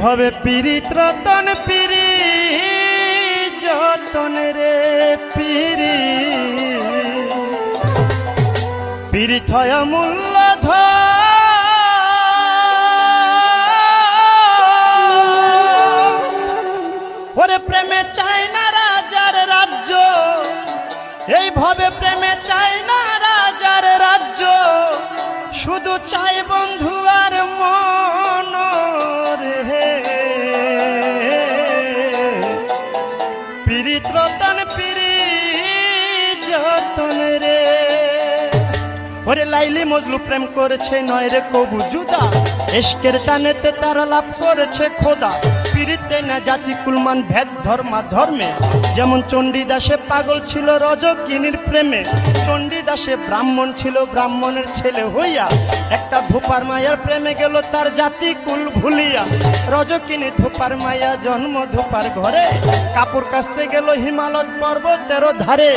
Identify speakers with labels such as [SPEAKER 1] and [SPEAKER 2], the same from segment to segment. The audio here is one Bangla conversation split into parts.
[SPEAKER 1] ভবে পীড়িত রতন পিরি যতন রে পিরি হয় মূল্য ওরে প্রেমে চায় না রাজার রাজ্য, এই ভবে প্রেমে চায় না রাজার রাজ্য। শুধু চাই বন্ধু ওরে লাইলি মজলু প্রেম করেছে, নয় রে কবু জুদা। এসকের টানেতে তারা লাভ করেছে খোদা। পিড়িতে না জাতি কুলমান ভেদ ধর্মা ধর্মে। যেমন চণ্ডীদাসে পাগল ছিল রজকিনীর প্রেমে। চণ্ডীদাসে ব্রাহ্মণ ছিল ব্রাহ্মণের ছেলে হইয়া। একটা ধোপার মায়ার প্রেমে গেল তার জাতি কুল ভুলিয়া। রজকিনী ধোপার মায়া জন্ম ধোপার ঘরে। কাপড় কাচতে গেল হিমালয় পর্বতেরও ধারে।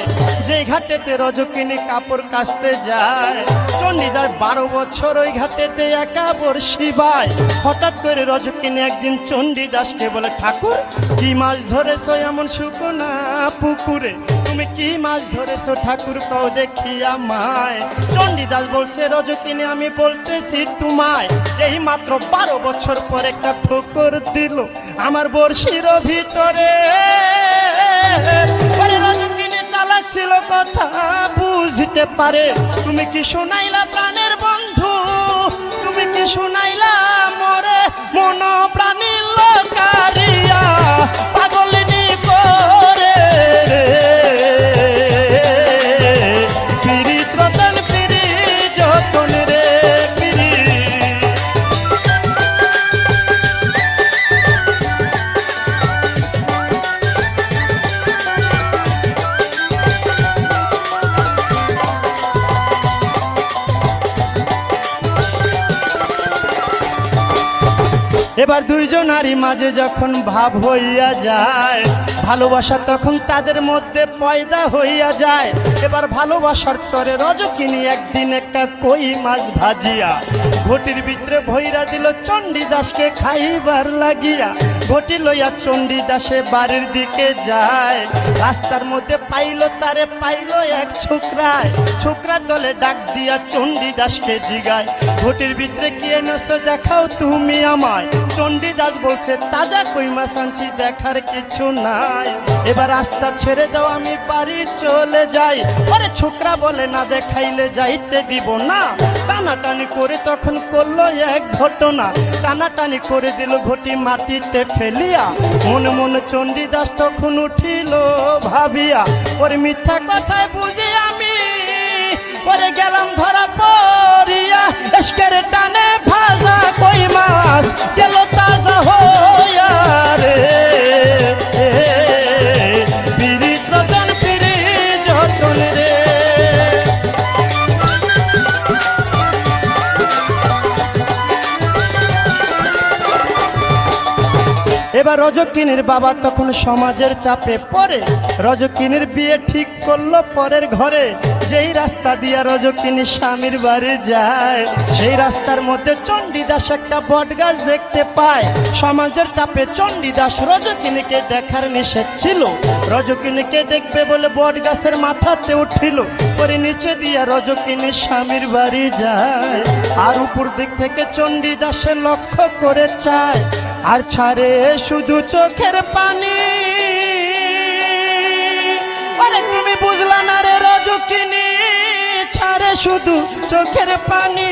[SPEAKER 1] যে ঘাটেতে রজকিনী কাপড় কাচতে যায়। চণ্ডীদাস বারো বছর ওই ঘাটেতে একা বর্ষি বায় হঠাৎ করে রজকিনী একদিন চণ্ডীদাসকে বলে, ঠাকুর, কি মাছ ধরেছো এমন শুকনা পুকুরে? তুমি কি মাছ ধরেছো? ঠাকুর কও দেখিয়া মায় চণ্ডীদাস বলছে রজকিনী আমি বলতেছি তোমায়, এই মাত্র বারো বছর পর একটা ঠোকর দিল আমার বর্ষির ভিতরে। ছিল কথা, বুঝতে পারে। তুমি কি শোনাইলা প্রাণের বন্ধু? তুমি কি শোনাইলা মরে? মন প্রাণী এবার দুইজন নারী মাঝে যখন ভাব হইয়া যায় ভালোবাসা তখন তাদের মধ্যে পয়দা হইয়া যায়। এবার ভালোবাসার তরে রজকিনী একদিন একটা কই মাছ ভাজিয়া। ঘটির ভিতরে ভৈরা দিল চণ্ডীদাসকে খাইবার লাগিয়া। ঘটি লইয়া চণ্ডীদাসে বাড়ির দিকে যায়। রাস্তার মধ্যে পাইলো তারে, পাইলো এক ছোকরায়। ছোকরা দলে ডাক দিয়া চণ্ডীদাসকে জিগায়। ঘটির ভিতরে কি এনেছো দেখাও তুমি আমায়। চণ্ডীদাস বলছে, তাজা কই মাছ আনছি, দেখার কিছু নাই। এবার রাস্তা ছেড়ে দাও, আমি বাড়ি চলে যাই। আরে ছোকরা বলে না দেখাইলে যাইতে দিব না। টানাটানি করে তখন করল এক ঘটনা। টানাটানি করে দিল ঘটি মাটিতে ফেলিয়া। মনে মনে চণ্ডীদাস তখন উঠিল ভাবিয়া, ওর মিথ্যা কথায় বুঝি আমি? পরে গেলাম ধরা পড়িয়া টানে এবার রজকিনীর বাবা তখন সমাজের চাপে পড়ে। রজকিনীর বিয়ে ঠিক করল পরের ঘরে। যেই রাস্তা দিয়া রজকিনী স্বামীর বাড়ি যায়, সেই রাস্তার মধ্যে চণ্ডীদাস একটা বট গাছ দেখতে পায়। সমাজের চাপে চণ্ডীদাস রজকিনীকে দেখার নিষেধ ছিল। রজকিনীকে দেখবে বলে বট গাছের মাথাতে উঠিল। পরে নিচে দিয়া রজকিনী স্বামীর বাড়ি যায়। আর উপর দিক থেকে চণ্ডীদাসের লক্ষ্য করে চায়। আর ছাড়ে শুধু চোখের পানি। আরে তুমি বুঝলা না রে রজকিনী, ছাড়ে শুধু চোখের পানি।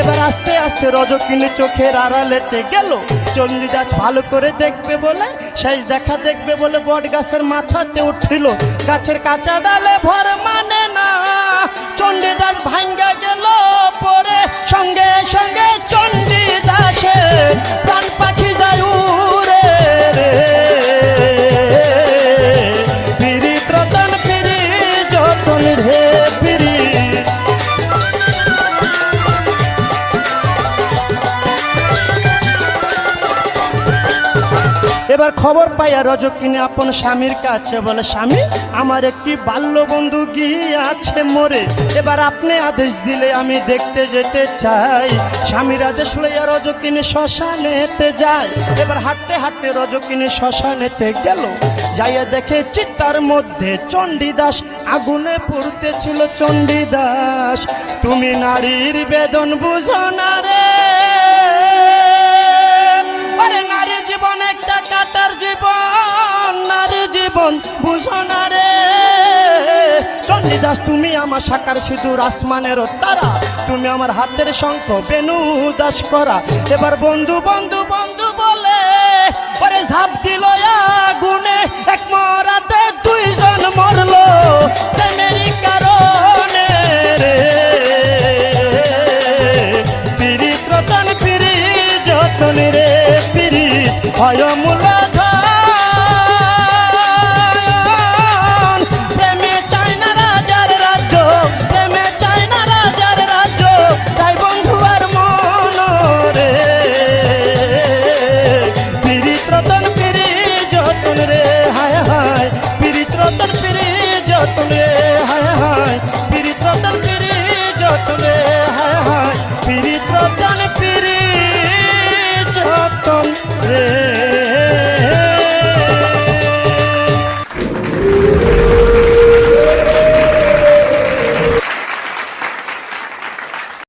[SPEAKER 1] এবার আস্তে আস্তে রজকিনী চোখের আড়ালেতে গেল। চণ্ডীদাস ভালো করে দেখবে বলে শেষ দেখা দেখবে বলে বট গাছের মাথাতে উঠিল। গাছের কাঁচা ডালে ভর মানে না। চণ্ডীদাস ভাঙ্গা গেল যতন খবর পাইয়া রজকিনী আপন স্বামীর কাছে বলে, স্বামী, আমার একটি বাল্য বন্ধু গিয়াছে মরে। এবার আপনি আদেশ দিলে আমি দেখতে যেতে চাই। স্বামীর আদেশ লইয়া রজকিনী শ্মশানেতে যায় এবার হাঁটতে হাঁটতে রজকিনী শ্মশানেতে গেল। যাইয়া দেখে চিত্তার মধ্যে চণ্ডীদাস আগুনে পড়তে ছিল চণ্ডীদাস, তুমি নারীর বেদন বুঝো না রে। চণ্ডীদাস তুমি আমার সাকার সিঁদুর, আসমানের তারা। তুমি আমার হাতের শঙ্খ, বেনু দাস করা। এবার বন্ধু বন্ধু বন্ধু বলে পরে ঝাঁপ দিল আগুনে। এক মরাতে দুইজন মরলো কারণে রে। রে পিরি হয় যতন রে হায় হায়। পীড়িত রতন পিরি যতন রে হায় হায়। পীড়িত রতন পিরি যতন। রে